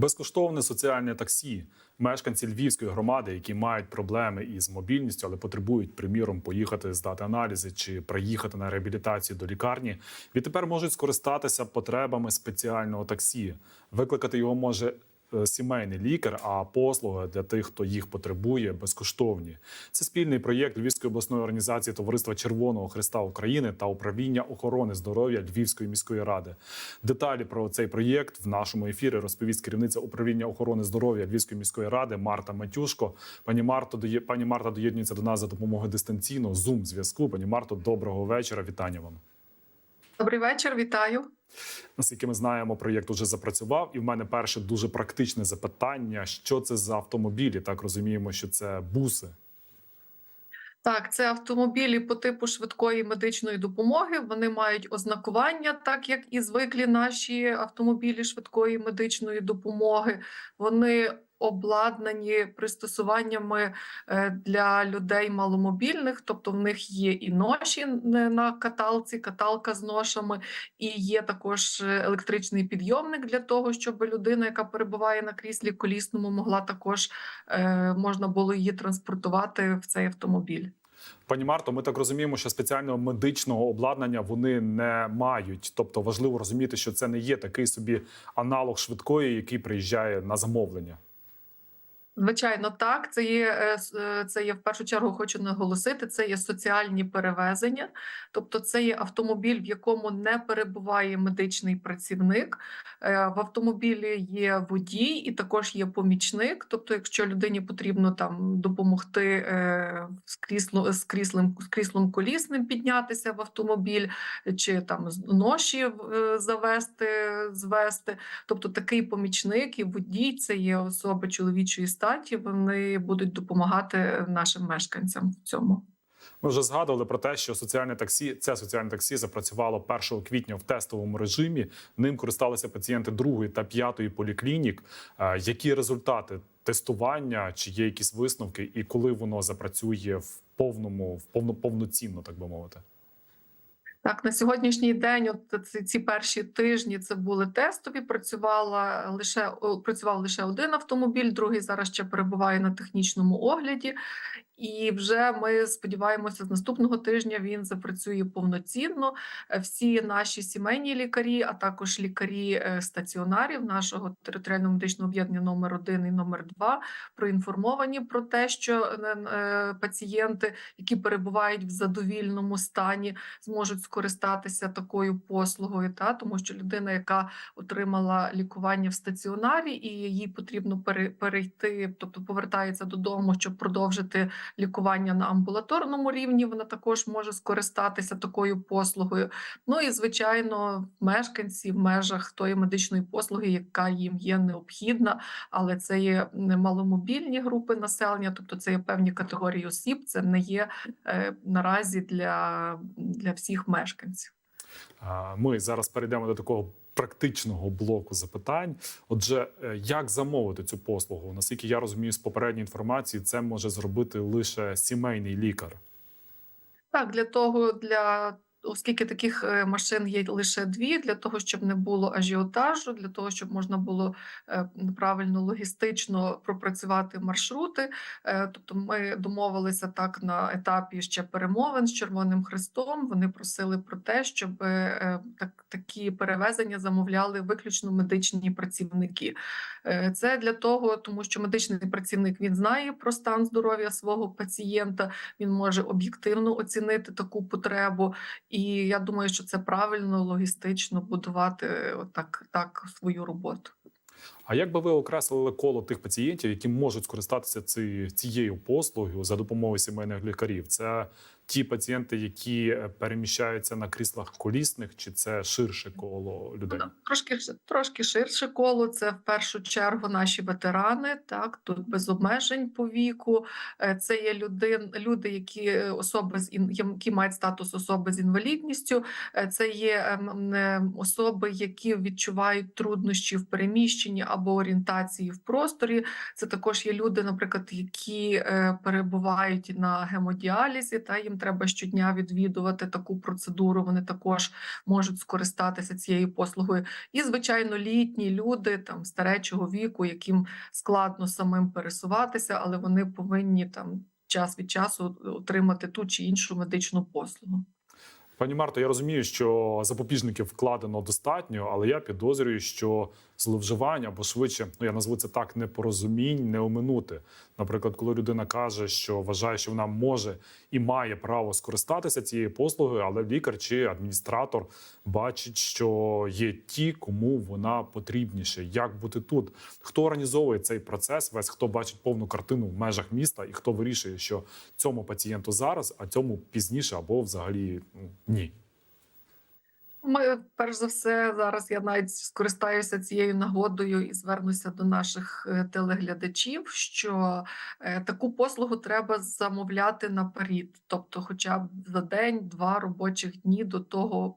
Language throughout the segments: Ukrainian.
Безкоштовне соціальне таксі. Мешканці Львівської громади, які мають проблеми із мобільністю, але потребують, приміром, поїхати здати аналізи чи приїхати на реабілітацію до лікарні, відтепер можуть скористатися потребами спеціального таксі. Викликати його може сімейний лікар, а послуги для тих, хто їх потребує, безкоштовні. Це спільний проєкт Львівської обласної організації Товариства Червоного Христа України та управління охорони здоров'я Львівської міської ради. Деталі про цей проєкт в нашому ефірі розповість керівниця управління охорони здоров'я Львівської міської ради Марта Матюшко. Пані Марто дає пані Марта доєднується до нас за допомогою дистанційного зум зв'язку. Пані Марто, доброго вечора. Вітання вам. Добрий вечір, вітаю. Наскільки ми знаємо, проєкт уже запрацював, і в мене перше дуже практичне запитання: що це за автомобілі? Так розуміємо, що це буси. Так, це автомобілі по типу швидкої медичної допомоги. Вони мають ознакування, так як і звиклі наші автомобілі швидкої медичної допомоги. Вони обладнані пристосуваннями е, для людей маломобільних, тобто в них є і ноші на каталці, каталка з ношами, і є також е, електричний підйомник для того, щоб людина, яка перебуває на кріслі колісному, могла також е, можна було її транспортувати в цей автомобіль. Пані Марто, ми так розуміємо, що спеціального медичного обладнання вони не мають. Тобто важливо розуміти, що це не є такий собі аналог швидкої, який приїжджає на замовлення. Звичайно, так. Це є е, е, це є в першу чергу. Хочу наголосити. Це є соціальні перевезення, тобто це є автомобіль, в якому не перебуває медичний працівник. Е, В автомобілі є водій і також є помічник. Тобто, якщо людині потрібно там допомогти з крісло з кріслом з кріслом колісним піднятися в автомобіль, чи там ноші завести, звести. Тобто такий помічник і водій це є особи чоловічої статі. Вони будуть допомагати нашим мешканцям в цьому. Ми вже згадували про те, що соціальне таксі, це соціальне таксі запрацювало 1 квітня в тестовому режимі. Ним користалися пацієнти другої та п'ятої поліклінік. Е, Які результати тестування? Чи є якісь висновки, і коли воно запрацює в повному, в повно повноцінно, так би мовити? Так, на сьогоднішній день, от ці, ці перші тижні це були тестові. Працювала лише працював лише один автомобіль, другий зараз ще перебуває на технічному огляді. І вже ми сподіваємося, з наступного тижня він запрацює повноцінно. Е, Всі наші сімейні лікарі, а також лікарі е, стаціонарів нашого територіального медичного об'єднання номер 1 і номер 2 проінформовані про те, що е, пацієнти, які перебувають в задовільному стані, зможуть скористатися такою послугою, та тому що людина, яка отримала лікування в стаціонарі, і їй потрібно пере- перейти, тобто повертається додому, щоб продовжити лікування на амбулаторному рівні, вона також може скористатися такою послугою. Ну і звичайно, мешканці в межах тої медичної послуги, яка їм є необхідна, але це є маломобільні групи населення, тобто це є певні категорії осіб. Це не є е, наразі для, для всіх мешканців. Ми зараз перейдемо до такого практичного блоку запитань. Отже, е, як замовити цю послугу? Наскільки я розумію з попередньої інформації, це може зробити лише сімейний лікар. Так, для того, для оскільки таких е, машин є лише дві, для того, щоб не було ажіотажу, для того, щоб можна було е, правильно логістично пропрацювати маршрути. Е, Тобто, ми домовилися так на етапі ще перемовин з Червоним Хрестом. Вони просили про те, щоб так, такі перевезення замовляли виключно медичні працівники. Це для того, тому що медичний працівник він знає про стан здоров'я свого пацієнта, він може об'єктивно оцінити таку потребу. І я думаю, що це правильно логістично будувати е, отак так свою роботу. А як би ви окреслили коло тих пацієнтів, які можуть скористатися ці, цією послугою за допомогою сімейних лікарів? Це ті пацієнти, які е, переміщаються на кріслах колісних, чи це ширше коло людей? Ну, Трошки трошки ширше коло. Це в першу чергу наші ветерани. Так тут без обмежень по віку. Е, Це є люди, люди, які е, особи з які мають статус особи з інвалідністю. Це є ем, особи, які відчувають труднощі в переміщенні або орієнтації в просторі. Це також є люди, наприклад, які перебувають на гемодіалізі, та їм треба щодня відвідувати таку процедуру. Вони також можуть скористатися цією послугою. І звичайно, літні люди там старечого віку, яким складно самим пересуватися, але вони повинні там час від часу отримати ту чи іншу медичну послугу. Пані Марто, я розумію, що запобіжників вкладено достатньо, але я підозрюю, що зловживання або швидше, ну я назву це так, непорозумінь не оминути. Наприклад, коли людина каже, що вважає, що вона може і має право скористатися цією послугою, але лікар чи адміністратор бачить, що є ті, кому вона потрібніше. Як бути тут? Хто організовує цей процес? Весь хто бачить повну картину в межах міста, і хто вирішує, що цьому пацієнту зараз, а цьому пізніше, або взагалі ну, ні. Ми, перш за все, зараз я навіть скористаюся цією нагодою і звернуся до наших е, телеглядачів, що е, таку послугу треба замовляти наперед, тобто, хоча б за день-два робочих дні до того,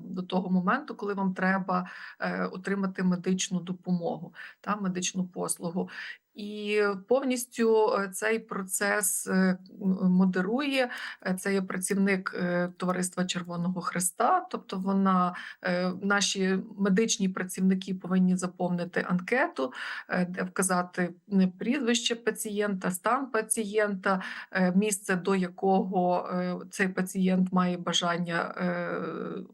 до того моменту, коли вам треба е, отримати медичну допомогу та медичну послугу. І повністю е, цей процес е, модерує. Е, Це є працівник е, Товариства Червоного Христа, тобто вона е, наші медичні працівники повинні заповнити анкету, е, де вказати прізвище пацієнта, стан пацієнта, е, місце, до якого е, цей пацієнт має бажання е,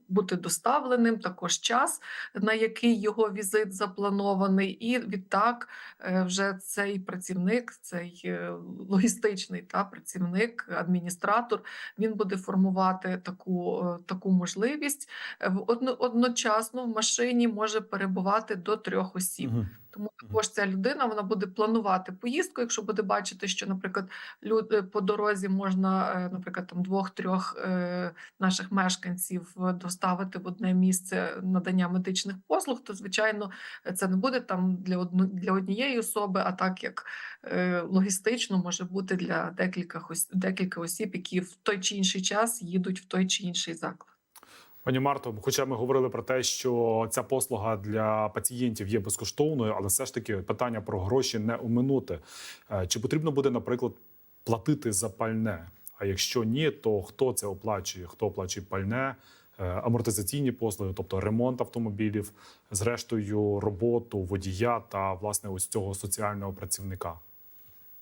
бути доставленим, також час, на який його візит запланований, і відтак е, вже цей працівник, цей е, логістичний та працівник, адміністратор, він буде формувати таку, е, таку можливість. Е, в Одночасно в машині може перебувати до трьох осіб. Тому також ця людина вона буде планувати поїздку, якщо буде бачити, що, наприклад, люди по дорозі можна, е, наприклад, там двох-трьох е, наших мешканців е, доставити в одне місце надання медичних послуг, то звичайно е, це не буде там для одну для однієї особи, а так як е, логістично може бути для декілька декілька осіб, які в той чи інший час їдуть в той чи інший заклад. Пані Марто, хоча ми говорили про те, що ця послуга для пацієнтів є безкоштовною, але все ж таки питання про гроші не оминути. Е, Чи потрібно буде, наприклад, платити за пальне? А якщо ні, то хто це оплачує? Хто оплачує пальне, е, амортизаційні послуги, тобто ремонт автомобілів, зрештою роботу водія та власне ось цього соціального працівника?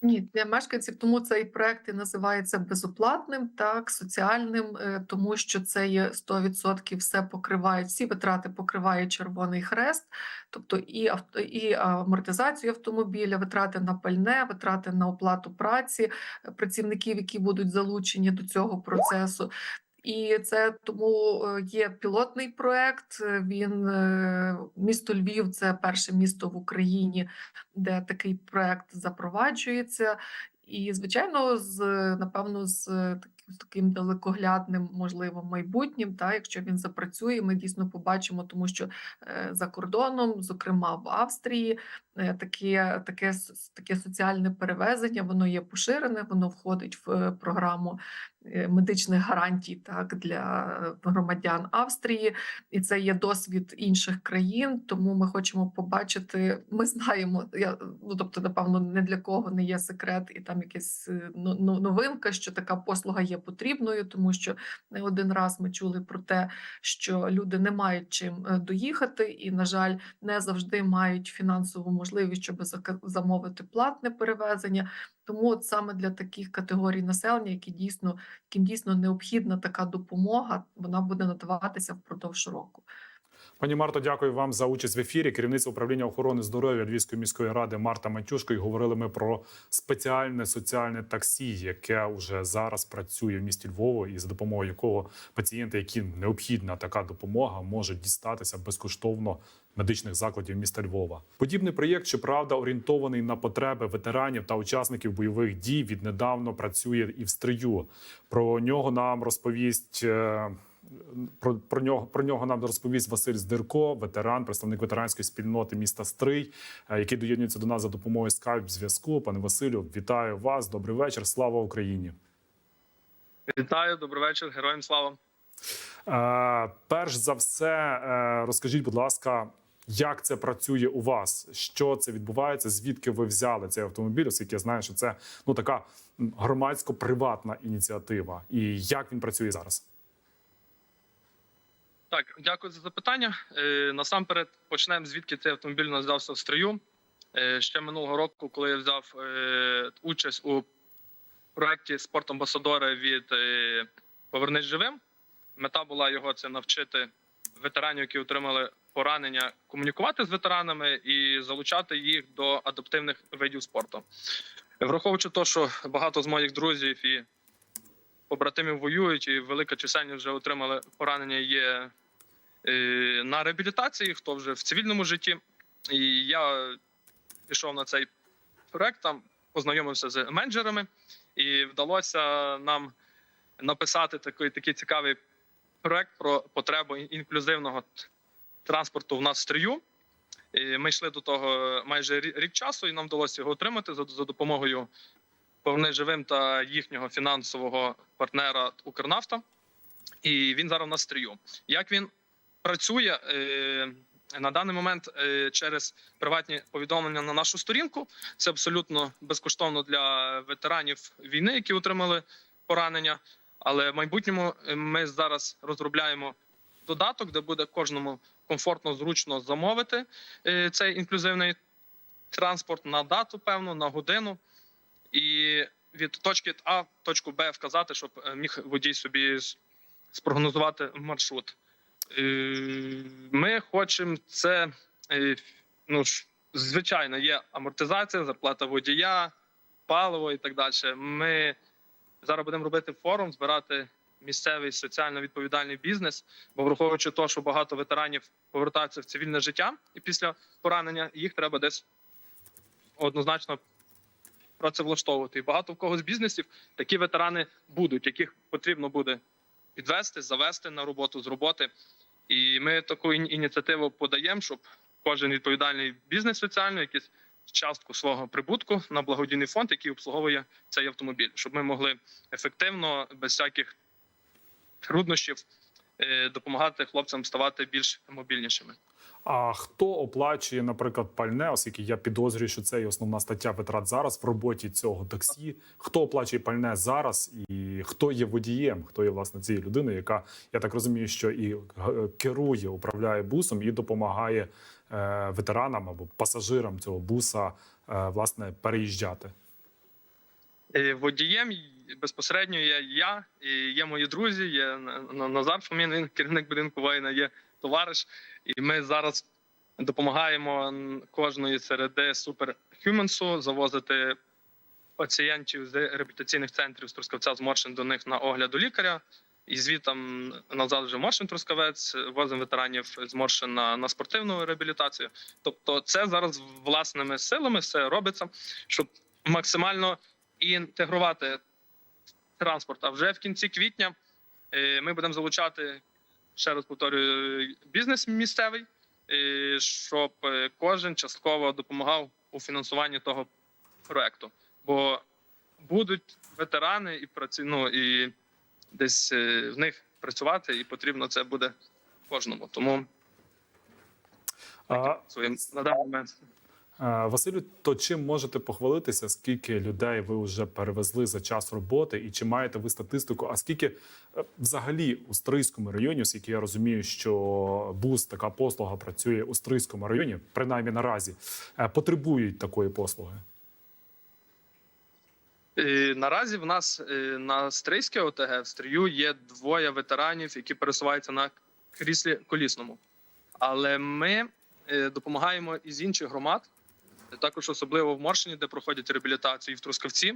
Ні, для мешканців, тому цей проект і називається безоплатним, так, соціальним, е, тому що це є 100% все покриває, всі витрати покриває Червоний Хрест, тобто і авто, і амортизацію автомобіля, витрати на пальне, витрати на оплату праці е, працівників, які будуть залучені до цього процесу. І це тому е, є пілотний проект. е, Він е, місто Львів це перше місто в Україні, де такий проект запроваджується. І, звичайно, з напевно, з з таким далекоглядним, можливо, майбутнім, та якщо він запрацює, ми дійсно побачимо, тому що е, за кордоном, зокрема в Австрії, е, таке, таке, таке соціальне перевезення, воно є поширене, воно входить в е, програму е, медичних гарантій так для громадян Австрії, і це є досвід інших країн. Тому ми хочемо побачити. Ми знаємо, я ну тобто, напевно, не для кого не є секрет, і там якась е, ну, новинка, що така послуга є потрібною, тому що не один раз ми чули про те, що люди не мають чим е, доїхати, і, на жаль, не завжди мають фінансову можливість, щоб зака- замовити платне перевезення. Тому от саме для таких категорій населення, які дійсно яким дійсно необхідна така допомога, вона буде надаватися впродовж року. Пані Марто, дякую вам за участь в ефірі. Керівниця управління охорони здоров'я Львівської міської ради Марта Матюшко. І говорили ми про спеціальне соціальне таксі, яке вже зараз працює в місті Львову, і за допомогою якого пацієнти, яким необхідна така допомога, можуть дістатися безкоштовно медичних закладів міста Львова. Подібний проєкт, щоправда, орієнтований на потреби ветеранів та учасників бойових дій. Віднедавно працює і в стрию. Про нього нам розповість. Про, про нього про нього нам розповість Василь Здирко, ветеран, представник ветеранської спільноти міста Стрий, е, який доєднується до нас за допомогою скайп зв'язку. Пане Василю, вітаю вас. Добрий вечір. Слава Україні. Вітаю, добрий вечір, героям слава. Е, перш за все, е, розкажіть, будь ласка, Як це працює у вас? Що це відбувається? Звідки ви взяли цей автомобіль? Оскільки я знаю, що це ну така громадсько-приватна ініціатива. І як він працює зараз? Так, дякую за запитання. Е, насамперед почнемо звідки цей автомобіль взявся в строю. Е, ще минулого року, коли я взяв е, участь у проєкті спортамбасадори від Повернись живим. Мета була його це навчити ветеранів, які отримали поранення, комунікувати з ветеранами і залучати їх до адаптивних видів спорту. Враховуючи те, що багато з моїх друзів і побратимів воюють, і велика чисельність вже отримали поранення є на реабілітації, хто вже в цивільному житті. І я пішов на цей проект, там познайомився з менеджерами, і вдалося нам написати такий, такий цікавий проект про потребу інклюзивного транспорту в нас в стрію. І Ми йшли до того майже рік часу, і нам вдалося його отримати за, за допомогою «Поверни живим та їхнього фінансового партнера Укрнафта. І він зараз у нас стрію. Як він працює е, на даний момент е, через приватні повідомлення на нашу сторінку. Це абсолютно безкоштовно для ветеранів війни, які отримали поранення. Але в майбутньому е, ми зараз розробляємо додаток, де буде кожному комфортно, зручно замовити цей інклюзивний транспорт на дату, певну, на годину. І від точки А точку Б вказати, щоб міг водій собі спрогнозувати маршрут. Е, Ми хочемо це. е, Ну звичайно, є амортизація, зарплата водія, паливо і так далі. Ми зараз будемо робити форум, збирати місцевий соціально відповідальний бізнес, бо враховуючи те, що багато ветеранів повертаються в цивільне життя, і після поранення їх треба десь однозначно працевлаштовувати. І багато в кого з бізнесів такі ветерани будуть, яких потрібно буде підвести, завести на роботу з роботи. І ми таку ініціативу подаємо, щоб кожен відповідальний бізнес соціальний, якийсь частку свого прибутку на благодійний фонд, який обслуговує цей автомобіль, щоб ми могли ефективно, без всяких труднощів, допомагати хлопцям ставати більш мобільнішими. А хто оплачує, наприклад, пальне, оскільки я підозрюю, що це є основна стаття витрат зараз в роботі цього таксі. Хто оплачує пальне зараз, і хто є водієм, хто є власне цією людиною, яка я так розумію, що і е, керує, управляє бусом і допомагає е, ветеранам або пасажирам цього буса е, власне переїжджати. Е, Водієм безпосередньо є я, і є мої друзі, є Назар Фомін, він керівник будинку воїна, є товариш. І ми зараз допомагаємо кожної середи суперхюменсу завозити пацієнтів з реабілітаційних центрів з Трускавця з Моршин до них на огляд до лікаря. І звітом назад вже Моршин Трускавець, возимо ветеранів з Моршин на, на спортивну реабілітацію. Тобто, це зараз власними силами все робиться, щоб максимально інтегрувати транспорт. А вже в кінці квітня е, ми будемо залучати, ще раз повторюю, бізнес місцевий, е, щоб е, кожен частково допомагав у фінансуванні того проекту. Бо будуть ветерани і праці, ну, і десь в них працювати, і потрібно це буде кожному. Тому А, своїм на даний момент. Е, Василю, то чим можете похвалитися, скільки людей ви вже перевезли за час роботи, і чи маєте ви статистику? А скільки е, взагалі у Стрийському районі, оскільки я розумію, що бус така послуга працює у Стрийському районі, принаймні наразі, е, потребують такої послуги? Наразі в нас на Стрийське ОТГ в Стрию є двоє ветеранів, які пересуваються на кріслі колісному. Але ми допомагаємо із інших громад, також особливо в Моршині, де проходять реабілітацію, і в Трускавці.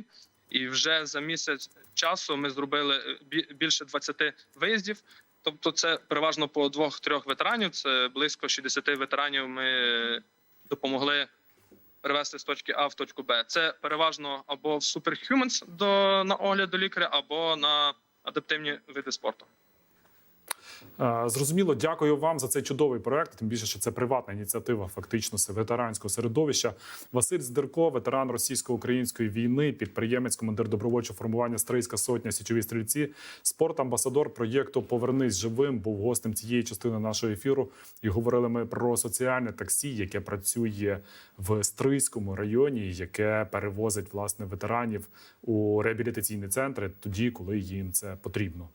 І вже за місяць часу ми зробили е, бі- більше 20 виїздів. Тобто, це переважно по двох-трьох ветеранів. Це близько 60 ветеранів. Ми допомогли перевести з точки А в точку Б. Це переважно або в Superhumans до на огляд до лікаря, або на адаптивні види спорту. Е, Зрозуміло, дякую вам за цей чудовий проект. Тим більше, що це приватна ініціатива, фактично ветеранського середовища. Василь Здирко, ветеран російсько-української війни, підприємець, командир добровольчого формування Стрийська сотня січові стрільці, спортамбасадор проєкту Повернись живим був гостем цієї частини нашого ефіру. І говорили ми про соціальне таксі, яке працює в Стрийському районі, яке перевозить власне ветеранів у реабілітаційні центри тоді, коли їм це потрібно.